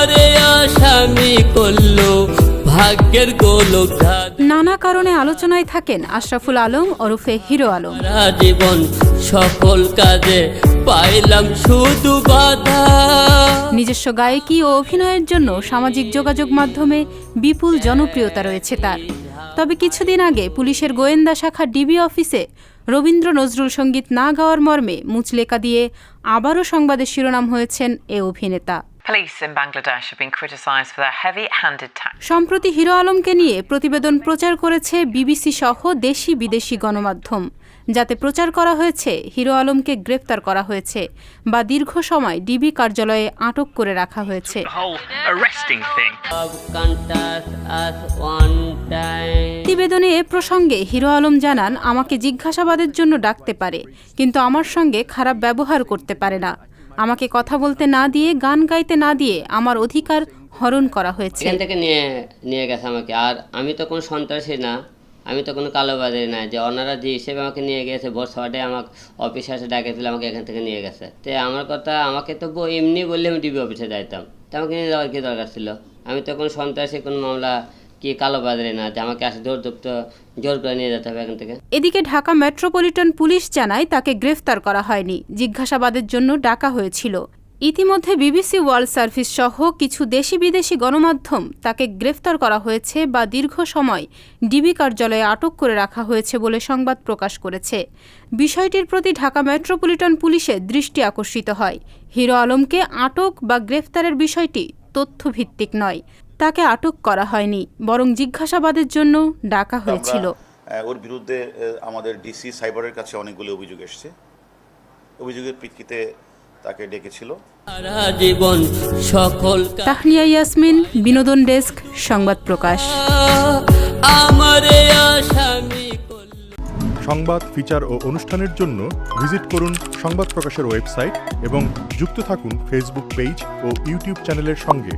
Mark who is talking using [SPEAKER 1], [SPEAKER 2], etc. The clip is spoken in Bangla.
[SPEAKER 1] আমারে আসামি করল ভাগ্যের গোলক
[SPEAKER 2] নানা কারণে আলোচনায় থাকেন আশরাফুল আলম ওরফে হিরো আলম।
[SPEAKER 1] জীবন সকল কাজে পাইলাম শুধু বাধা।
[SPEAKER 2] নিজস্ব গায়কী ও অভিনয়ের জন্য সামাজিক যোগাযোগ মাধ্যমে বিপুল জনপ্রিয়তা রয়েছে তার। তবে কিছুদিন আগে পুলিশের গোয়েন্দা শাখা ডিবি অফিসে রবীন্দ্র নজরুল সংগীত না গাওয়ার মর্মে মুচলেকা দিয়ে আবারও সংবাদের শিরোনাম হয়েছেন এ অভিনেতা।
[SPEAKER 3] Police in Bangladesh have been criticised for their heavy handed tactics.
[SPEAKER 2] সম্প্রতি হিরো আলমকে নিয়ে প্রতিবেদন প্রচার করেছে বিবিসি সহ দেশি বিদেশি গণমাধ্যম যাতে প্রচার করা হয়েছে হিরো আলমকে গ্রেপ্তার করা হয়েছে বা দীর্ঘ সময় ডিবি কার্যালয়ে আটক করে রাখা হয়েছে. প্রতিবেদনে এ প্রসঙ্গে হিরো আলম জানান আমাকে জিজ্ঞাসাবাদের জন্য ডাকতে পারে কিন্তু আমার সঙ্গে খারাপ ব্যবহার করতে পারে না আমাকে কথা বলতে না দিয়ে, গান গাইতে না দিয়ে আমার অধিকার হরণ করা হয়েছে।
[SPEAKER 4] এখান থেকে নিয়ে নিয়ে গেছে আমাকে। আর আমি তো কোনো সন্ত্রাসী না, আমি তো কোনো কালোবাজারি না, যে ওনারা যে হিসেবে আমাকে নিয়ে গেছে ভোর ছটায় আমাকে অফিসে এসে ডাকেছিল, আমাকে এখান থেকে নিয়ে গেছে। তো আমার কথা, আমাকে তো এমনি বললে আমি ডিবি অফিসে যাইতাম। তো আমাকে নিয়ে যাওয়ার কি দরকার ছিল? আমি তো কোনো সন্ত্রাসী, কোনো মামলা
[SPEAKER 2] এদিকে ঢাকা মেট্রোপলিটন পুলিশ জানায় তাকে গ্রেফতার করা হয়নি, জিজ্ঞাসাবাদের জন্য ডাকা হয়েছিল। ইতিমধ্যে বিবিসি ওয়ার্ল্ড সার্ভিস সহ কিছু দেশি বিদেশি গণমাধ্যম তাকে গ্রেফতার করা হয়েছে বা দীর্ঘ সময় ডিবি কার্যালয়ে আটক করে রাখা হয়েছে বলে সংবাদ প্রকাশ করেছে। বিষয়টির প্রতি ঢাকা মেট্রোপলিটন পুলিশের দৃষ্টি আকর্ষিত হয়। হিরো আলমকে আটক বা গ্রেফতারের বিষয়টি তথ্যভিত্তিক নয়। তাকে আটক করা হয়নি বরং জিজ্ঞাসাবাদের জন্য ডাকা হয়েছিল।
[SPEAKER 5] ওর বিরুদ্ধে আমাদের ডিসি সাইবারের কাছে অনেকগুলো অভিযোগ এসেছে। অভিযোগের প্রেক্ষিতে তাকে ডেকেছিল।
[SPEAKER 1] সারা জীবন সকল কাজ
[SPEAKER 2] ইয়াসমিন বিনোদন ডেস্ক সংবাদ প্রকাশ।
[SPEAKER 1] আমারে
[SPEAKER 6] সংবাদ ফিচার ও অনুষ্ঠানের জন্য ভিজিট করুন সংবাদ প্রকাশের ওয়েবসাইট এবং যুক্ত থাকুন ফেসবুক পেজ ও ইউটিউব চ্যানেলের সঙ্গে।